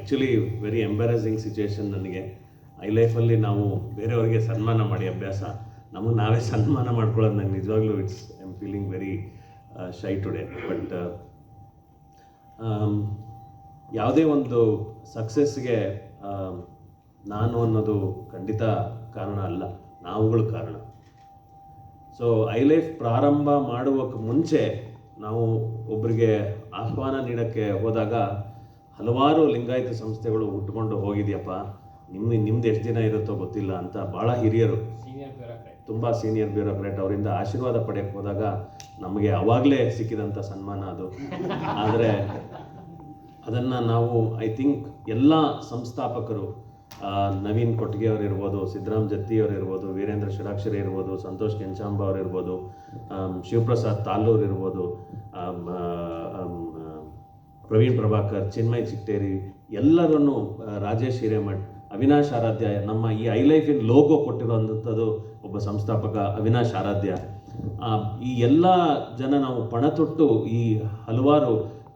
Actually very embarrassing situation ನನಗೆ. I ಲೈಫಲ್ಲಿ ನಾವು ಬೇರೆಯವರಿಗೆ ಸನ್ಮಾನ ಮಾಡಿ ಅಭ್ಯಾಸ. ನಮಗೆ ನಾವೇ ಸನ್ಮಾನ ಮಾಡ್ಕೊಳ್ಳೋದು ನಂಗೆ ನಿಜವಾಗ್ಲೂ it's I am feeling very shy today but ಯಾವುದೇ ಒಂದು ಸಕ್ಸಸ್ಗೆ ನಾನು ಅನ್ನೋದು ಖಂಡಿತ ಕಾರಣ ಅಲ್ಲ. ನಾವುಗಳು ಕಾರಣ. ಸೊ ಐ ಲೈಫ್ ಪ್ರಾರಂಭ ಮಾಡುವಕ್ಕೆ ಮುಂಚೆ ನಾವು ಒಬ್ಬರಿಗೆ ಆಹ್ವಾನ ನೀಡೋಕ್ಕೆ ಹೋದಾಗ ಹಲವಾರು ಲಿಂಗಾಯತ ಸಂಸ್ಥೆಗಳು ಹುಟ್ಕೊಂಡು ಹೋಗಿದೆಯಪ್ಪ. ನಿಮ್ಮ ನಿಮ್ದು ಎಷ್ಟು ದಿನ ಇರುತ್ತೋ ಗೊತ್ತಿಲ್ಲ ಅಂತ ಭಾಳ ಹಿರಿಯರು. ತುಂಬ ಸೀನಿಯರ್ ಬ್ಯೂರೋಕ್ರೇಟ್ ಅವರಿಂದ ಆಶೀರ್ವಾದ ಪಡೆಯಕ್ಕೆ ಹೋದಾಗ ನಮಗೆ ಅವಾಗಲೇ ಸಿಕ್ಕಿದಂಥ ಸನ್ಮಾನ ಅದು. ಆದರೆ ಅದನ್ನು ನಾವು ಐ ಥಿಂಕ್ ಎಲ್ಲ ಸಂಸ್ಥಾಪಕರು ನವೀನ್ ಕೊಟ್ಟಿಗೆ ಅವ್ರು ಇರ್ಬೋದು ಸಿದ್ದರಾಮ್ ಜತ್ತಿ ಅವ್ರು ಇರ್ಬೋದು ವೀರೇಂದ್ರ ಷಡಾಕ್ಷರಿ ಇರ್ಬೋದು ಸಂತೋಷ್ ಕೆಂಚಾಂಬ ಅವ್ರು ಇರ್ಬೋದು ಶಿವಪ್ರಸಾದ್ ತಾಲ್ಲೂರ್ ಇರ್ಬೋದು ಪ್ರವೀಣ್ ಪ್ರಭಾಕರ್, ಚಿನ್ಮಯ್ ಚಿಟ್ಟೇರಿ ಎಲ್ಲರನ್ನು ರಾಜೇಶ್ ಹಿರೇಮಠ್, ಅವಿನಾಶ್ ಆರಾಧ್ಯ, ನಮ್ಮ ಈ ಐ ಇನ್ ಲೋಗೋ ಕೊಟ್ಟಿರುವಂಥದ್ದು ಒಬ್ಬ ಸಂಸ್ಥಾಪಕ ಅವಿನಾಶ್ ಆರಾಧ್ಯ. ಈ ಎಲ್ಲ ಜನ ನಾವು ಪಣ ತೊಟ್ಟು ಈ ಹಲವಾರು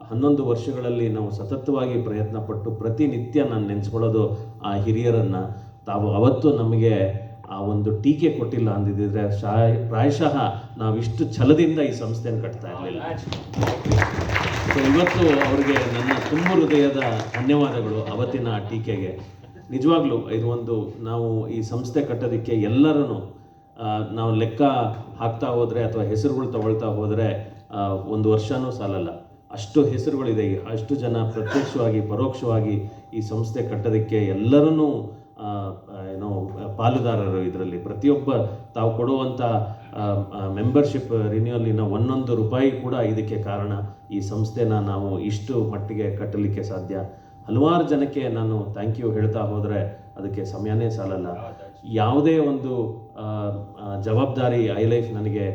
ಹನ್ನೊಂದು ವರ್ಷಗಳಲ್ಲಿ ನಾವು ಸತತವಾಗಿ ಪ್ರಯತ್ನ ಪಟ್ಟು ಪ್ರತಿನಿತ್ಯ ನಾನು ನೆನೆಸ್ಕೊಳ್ಳೋದು ಆ ಹಿರಿಯರನ್ನು. ತಾವು ಅವತ್ತು ನಮಗೆ ಆ ಒಂದು ಟೀಕೆ ಕೊಟ್ಟಿಲ್ಲ ಅಂದಿದ್ದರೆ ಶಾ, ಪ್ರಾಯಶಃ ನಾವಿಷ್ಟು ಛಲದಿಂದ ಈ ಸಂಸ್ಥೆಯನ್ನು ಕಟ್ತಾ ಇರಲಿಲ್ಲ. ಸೊ ಇವತ್ತು ಅವರಿಗೆ ನನ್ನ ತುಂಬ ಹೃದಯದ ಧನ್ಯವಾದಗಳು ಅವತ್ತಿನ ಟೀಕೆಗೆ. ನಿಜವಾಗ್ಲೂ ಇದು ಒಂದು ನಾವು ಈ ಸಂಸ್ಥೆ ಕಟ್ಟೋದಕ್ಕೆ ಎಲ್ಲರೂ ನಾವು ಲೆಕ್ಕ ಹಾಕ್ತಾ ಹೋದರೆ ಅಥವಾ ಹೆಸರುಗಳು ತಗೊಳ್ತಾ ಹೋದರೆ ಒಂದು ವರ್ಷನೂ ಸಾಲಲ್ಲ. ಅಷ್ಟು ಹೆಸರುಗಳಿದೆ. ಅಷ್ಟು ಜನ ಪ್ರತ್ಯಕ್ಷವಾಗಿ, ಪರೋಕ್ಷವಾಗಿ ಈ ಸಂಸ್ಥೆ ಕಟ್ಟೋದಕ್ಕೆ ಎಲ್ಲರನ್ನೂ ಏನೋ ಪಾಲುದಾರರು ಇದರಲ್ಲಿ. ಪ್ರತಿಯೊಬ್ಬ ತಾವು ಕೊಡುವಂಥ ಮೆಂಬರ್ಶಿಪ್ ರಿನ್ಯೂವಲ್ಲಿನ ಒಂದೊಂದು ರೂಪಾಯಿ ಕೂಡ ಇದಕ್ಕೆ ಕಾರಣ ಈ ಸಂಸ್ಥೆನ ನಾವು ಇಷ್ಟು ಮಟ್ಟಿಗೆ ಕಟ್ಟಲಿಕ್ಕೆ ಸಾಧ್ಯ. ಹಲವಾರು ಜನಕ್ಕೆ ನಾನು ಥ್ಯಾಂಕ್ ಯು ಹೇಳ್ತಾ ಹೋದರೆ ಅದಕ್ಕೆ ಸಮಯನೇ ಸಾಲಲ್ಲ. ಯಾವುದೇ ಒಂದು ಜವಾಬ್ದಾರಿ ಐ ಲೈಫ್ ನನಗೆ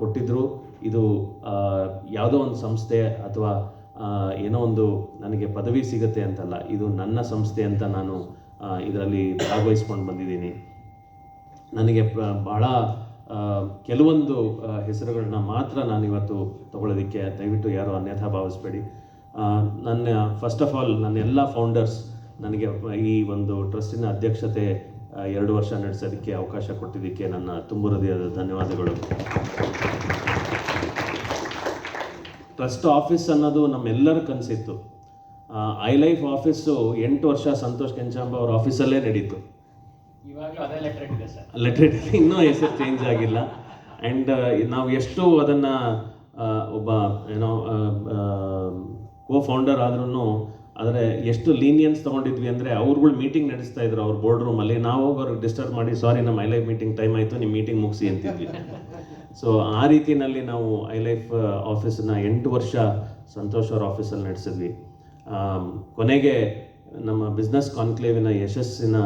ಕೊಟ್ಟಿದ್ದರೂ ಇದು ಯಾವುದೋ ಒಂದು ಸಂಸ್ಥೆ ಅಥವಾ ಏನೋ ಒಂದು ನನಗೆ ಪದವಿ ಸಿಗುತ್ತೆ ಅಂತಲ್ಲ. ಇದು ನನ್ನ ಸಂಸ್ಥೆ ಅಂತ ನಾನು ಇದರಲ್ಲಿ ಭಾಗವಹಿಸ್ಕೊಂಡು ಬಂದಿದ್ದೀನಿ. ನನಗೆ ಬಹಳ ಕೆಲವೊಂದು ಹೆಸರುಗಳನ್ನ ಮಾತ್ರ ನಾನು ಇವತ್ತು ತಗೊಳ್ಳೋದಕ್ಕೆ ದಯವಿಟ್ಟು ಯಾರು ಅನ್ಯಥಾ ಭಾವಿಸ್ಬೇಡಿ. ನನ್ನ ಫಸ್ಟ್ ಆಫ್ ಆಲ್ ನನ್ನ ಎಲ್ಲ ಫೌಂಡರ್ಸ್ ನನಗೆ ಈ ಒಂದು ಟ್ರಸ್ಟಿನ ಅಧ್ಯಕ್ಷತೆ ಎರಡು ವರ್ಷ ನಡೆಸೋದಕ್ಕೆ ಅವಕಾಶ ಕೊಟ್ಟಿದ್ದಕ್ಕೆ ನನ್ನ ತುಂಬ ಹೃದಯದ ಧನ್ಯವಾದಗಳು. ಟ್ರಸ್ಟ್ ಆಫೀಸ್ ಅನ್ನೋದು ನಮ್ಮೆಲ್ಲರ ಕನಸಿತ್ತು. ಐ ಲೈಫ್ ಆಫೀಸು ಎಂಟು ವರ್ಷ ಸಂತೋಷ್ ಕೆಂಚಾಂಬ ಅವ್ರ ಆಫೀಸಲ್ಲೇ ನಡೀತು. ಇವಾಗಲೂ ಅದೇ ಲೆಟರ್ ಇದೆ ಸರ್ ಲೆಟ್ರೇಟರಿ ಇನ್ನೂ ಹೆಸರು ಚೇಂಜ್ ಆಗಿಲ್ಲ. ಆ್ಯಂಡ್ ನಾವು ಎಷ್ಟು ಅದನ್ನು ಒಬ್ಬ ಏನೋ ಕೋ ಫೌಂಡರ್ ಆದ್ರೂ ಆದರೆ ಎಷ್ಟು ಲೀನಿಯನ್ಸ್ ತೊಗೊಂಡಿದ್ವಿ ಅಂದರೆ ಅವ್ರುಗಳು ಮೀಟಿಂಗ್ ನಡೆಸ್ತಾ ಇದ್ರು ಅವ್ರ ಬೋರ್ಡ್ ರೂಮಲ್ಲಿ ನಾವು ಹೋಗಿ ಅವ್ರಿಗೆ ಡಿಸ್ಟರ್ಬ್ ಮಾಡಿ ಸಾರಿ ನಮ್ಮ ಐ ಲೈಫ್ ಮೀಟಿಂಗ್ ಟೈಮ್ ಆಯಿತು ನಿಮ್ಮ ಮೀಟಿಂಗ್ ಮುಗಿಸಿ ಅಂತಿದ್ವಿ. ಸೊ ಆ ರೀತಿಯಲ್ಲಿ ನಾವು ಐ ಲೈಫ್ ಆಫೀಸನ್ನ ಎಂಟು ವರ್ಷ ಸಂತೋಷ್ ಅವ್ರ ಆಫೀಸಲ್ಲಿ ನಡೆಸಿದ್ವಿ. ಕೊನೆಗೆ ನಮ್ಮ ಬಿಸ್ನೆಸ್ ಕಾನ್ಕ್ಲೇವಿನ ಯಶಸ್ಸಿನ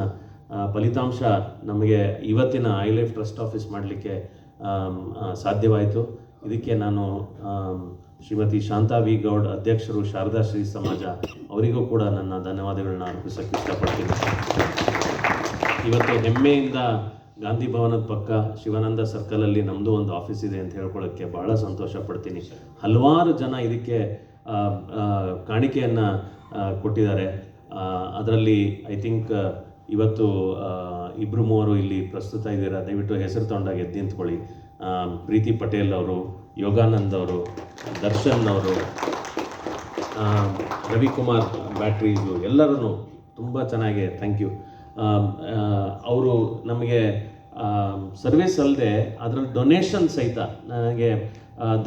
ಫಲಿತಾಂಶ ನಮಗೆ ಇವತ್ತಿನ ಐ ಲೈಫ್ ಟ್ರಸ್ಟ್ ಆಫೀಸ್ ಮಾಡಲಿಕ್ಕೆ ಸಾಧ್ಯವಾಯಿತು. ಇದಕ್ಕೆ ನಾನು ಶ್ರೀಮತಿ ಶಾಂತಾ ವಿ. ಗೌಡ್ ಅಧ್ಯಕ್ಷರು ಶಾರದಾ ಶ್ರೀ ಸಮಾಜ ಅವರಿಗೂ ಕೂಡ ನನ್ನ ಧನ್ಯವಾದಗಳನ್ನ ಅರ್ಪಿಸೋಕ್ಕೆ ಇಷ್ಟಪಡ್ತೀನಿ. ಇವತ್ತು ಹೆಮ್ಮೆಯಿಂದ ಗಾಂಧಿ ಭವನದ ಪಕ್ಕ ಶಿವಾನಂದ ಸರ್ಕಲಲ್ಲಿ ನಮ್ಮದು ಒಂದು ಆಫೀಸ್ ಇದೆ ಅಂತ ಹೇಳ್ಕೊಳ್ಳೋಕ್ಕೆ ಭಾಳ ಸಂತೋಷ ಪಡ್ತೀನಿ ಹಲವಾರು ಜನ ಇದಕ್ಕೆ ಕಾಣಿಕೆಯನ್ನು ಕೊಟ್ಟಿದ್ದಾರೆ. ಅದರಲ್ಲಿ ಐ ಥಿಂಕ್ ಇವತ್ತು ಇಬ್ಬರು ಮೂವರು ಇಲ್ಲಿ ಪ್ರಸ್ತುತ ಇದ್ದೀರಾ? ದಯವಿಟ್ಟು ಹೆಸರು ತೊಗೊಂಡಾಗ ಎದ್ದು ನಿಂತ್ಕೊಳ್ಳಿ. ಪ್ರೀತಿ ಪಟೇಲ್ ಅವರು, ಯೋಗಾನಂದ್ ಅವರು, ದರ್ಶನ್ ಅವರು ರವಿಕುಮಾರ್ ಬ್ಯಾಟ್ರೀಸು ಎಲ್ಲರೂ ತುಂಬ ಚೆನ್ನಾಗಿ ಥ್ಯಾಂಕ್ ಯು. ಅವರು ನಮಗೆ ಸರ್ವಿಸ್ ಅಲ್ಲದೆ ಅದರಲ್ಲಿ ಡೊನೇಷನ್ ಸಹಿತ ನನಗೆ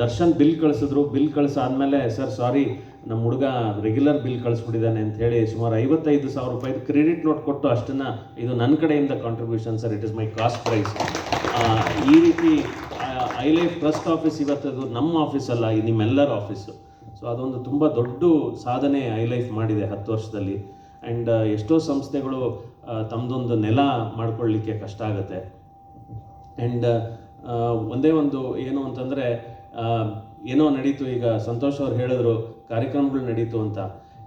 ದರ್ಶನ್ ಬಿಲ್ ಕಳಿಸಿದ್ರು. ಬಿಲ್ ಕಳಿಸಾದ್ಮೇಲೆ, ಸರ್, ಸಾರಿ ನಮ್ಮ ಹುಡುಗ ರೆಗ್ಯುಲರ್ ಬಿಲ್ ಕಳಿಸ್ಬಿಟ್ಟಿದ್ದಾನೆ ಅಂತ ಹೇಳಿ ಸುಮಾರು ಐವತ್ತೈದು ಸಾವಿರ ರೂಪಾಯಿದು ಕ್ರೆಡಿಟ್ ನೋಟ್ ಕೊಟ್ಟು ಅಷ್ಟನ್ನು, ಇದು ನನ್ನ ಕಡೆಯಿಂದ contribution sir it is my cost price ಈ ರೀತಿ ಐ ಲೈಫ್ ಟ್ರಸ್ಟ್ ಆಫೀಸ್ ಇವತ್ತದು ನಮ್ಮ ಆಫೀಸ್ ಅಲ್ಲ ನಿಮ್ಮೆಲ್ಲರ ಆಫೀಸು ಸೊ ಅದೊಂದು ತುಂಬ ದೊಡ್ಡ ಸಾಧನೆ ಐ ಲೈಫ್ ಮಾಡಿದೆ ಹತ್ತು ವರ್ಷದಲ್ಲಿ. ಆ್ಯಂಡ್ ಎಷ್ಟೋ ಸಂಸ್ಥೆಗಳು ತಮ್ಮದೊಂದು ನೆಲ ಮಾಡ್ಕೊಳ್ಳಿಕ್ಕೆ ಕಷ್ಟ ಆಗುತ್ತೆ. ಆ್ಯಂಡ್ ಒಂದೇ ಒಂದು ಏನು ಅಂತಂದರೆ ಏನೋ ನಡೀತು, ಈಗ ಸಂತೋಷ್ ಅವ್ರು ಹೇಳಿದ್ರು, ಕಾರ್ಯಕ್ರಮಗಳು ನಡೀತು ಅಂತ.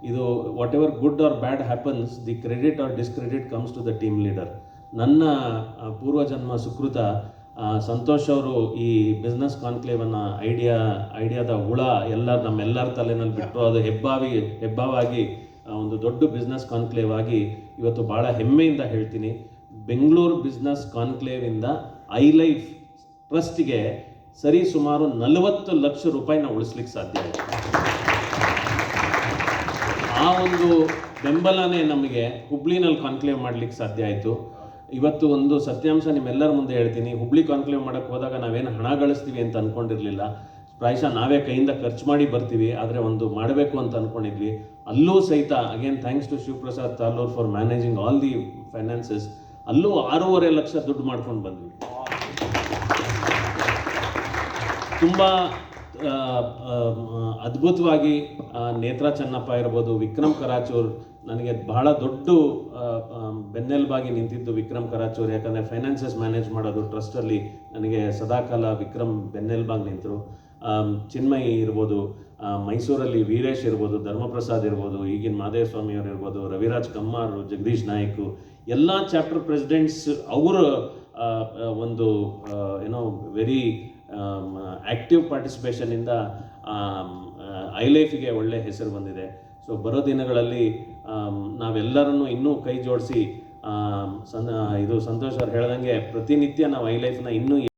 ಇದು whatever good or bad happens the credit or discredit comes to the team leader ನನ್ನ ಪೂರ್ವಜನ್ಮ ಸುಕೃತ ಸಂತೋಷ್ ಅವರು ಈ ಬಿಸ್ನೆಸ್ ಕಾನ್ಕ್ಲೇವನ್ನು ಐಡಿಯಾ ಐಡಿಯಾದ ಹುಳ ಎಲ್ಲ ನಮ್ಮೆಲ್ಲರ ತಲೆನಲ್ಲಿ ಬಿಟ್ಟು ಅದು ಹೆಬ್ಬಾವಿ, ಹೆಬ್ಬಾವಾಗಿ ಒಂದು ದೊಡ್ಡ ಬಿಸ್ನೆಸ್ ಕಾನ್ಕ್ಲೇವ್ ಆಗಿ ಇವತ್ತು ಭಾಳ ಹೆಮ್ಮೆಯಿಂದ ಹೇಳ್ತೀನಿ. ಬೆಂಗಳೂರು ಬಿಸ್ನೆಸ್ ಕಾನ್ಕ್ಲೇವಿಂದ ಐ ಲೈಫ್ ಟ್ರಸ್ಟ್ಗೆ ಸರಿ ಸುಮಾರು ನಲವತ್ತು ಲಕ್ಷ ರೂಪಾಯಿನ ಉಳಿಸ್ಲಿಕ್ಕೆ ಸಾಧ್ಯ ಆಯಿತು. ಆ ಒಂದು ಬೆಂಬಲನೇ ನಮಗೆ ಹುಬ್ಳಿನಲ್ಲಿ ಕಾನ್ಕ್ಲೇವ್ ಮಾಡ್ಲಿಕ್ಕೆ ಸಾಧ್ಯ ಆಯಿತು. ಇವತ್ತು ಒಂದು ಸತ್ಯಾಂಶ ನಿಮ್ಮೆಲ್ಲರ ಮುಂದೆ ಹೇಳ್ತೀನಿ. ಹುಬ್ಳಿ ಕಾನ್ಕ್ಲೇವ್ ಮಾಡಕ್ಕೆ ಹೋದಾಗ ನಾವೇನು ಹಣ ಗಳಿಸ್ತೀವಿ ಅಂತ ಅನ್ಕೊಂಡಿರಲಿಲ್ಲ. ಪ್ರಾಯಶಃ ನಾವೇ ಕೈಯಿಂದ ಖರ್ಚು ಮಾಡಿ ಬರ್ತೀವಿ, ಆದರೆ ಒಂದು ಮಾಡಬೇಕು ಅಂತ ಅಂದ್ಕೊಂಡಿದ್ವಿ ಅಲ್ಲೂ ಸಹಿತ again thanks to Shivaprasad Talur for managing all the finances ಅಲ್ಲೂ ಆರೂವರೆ ಲಕ್ಷ ದುಡ್ಡು ಮಾಡ್ಕೊಂಡು ಬಂದ್ವಿ. ತುಂಬ ಅದ್ಭುತವಾಗಿ ನೇತ್ರ ಚೆನ್ನಪ್ಪ ಇರ್ಬೋದು, ವಿಕ್ರಮ್ ಕರಾಚೂರ್ ನನಗೆ ಬಹಳ ದೊಡ್ಡ ಬೆನ್ನೆಲುಬಾಗಿ ನಿಂತಿದ್ದು ವಿಕ್ರಮ್ ಕರಾಚೂರ್. ಯಾಕಂದರೆ ಫೈನಾನ್ಸಸ್ ಮ್ಯಾನೇಜ್ ಮಾಡೋದು ಟ್ರಸ್ಟಲ್ಲಿ ನನಗೆ ಸದಾಕಾಲ ವಿಕ್ರಮ್ ಬೆನ್ನೆಲುಬಾಗಿ ನಿಂತರು. ಚಿನ್ಮಯಿ ಇರ್ಬೋದು ಮೈಸೂರಲ್ಲಿ ವೀರೇಶ್ ಇರ್ಬೋದು, ಧರ್ಮಪ್ರಸಾದ್ ಇರ್ಬೋದು, ಈಗಿನ ಮಾದೇವ ಸ್ವಾಮಿಯವರು ಇರ್ಬೋದು, ರವಿರಾಜ್ ಕಮ್ಮಾರ್, ಜಗದೀಶ್ ನಾಯ್ಕು, ಎಲ್ಲ ಚಾಪ್ಟರ್ ಪ್ರೆಸಿಡೆಂಟ್ಸ್ ಅವರು ಒಂದು ಏನೋ ವೆರಿ ಆ್ಯಕ್ಟಿವ್ ಪಾರ್ಟಿಸಿಪೇಷನಿಂದ ಐ ಲೈಫಿಗೆ ಒಳ್ಳೆ ಹೆಸರು ಬಂದಿದೆ. ಸೊ ಬರೋ ದಿನಗಳಲ್ಲಿ ಆಮ್, ನಾವೆಲ್ಲರನ್ನು ಇನ್ನೂ ಕೈ ಜೋಡಿಸಿ ಇದು ಸಂತೋಷ್ ಅವ್ರು ಹೇಳ್ದಂಗೆ ಪ್ರತಿನಿತ್ಯ ನಾವು ಐ ಲೈಫ್ನ ಇನ್ನೂ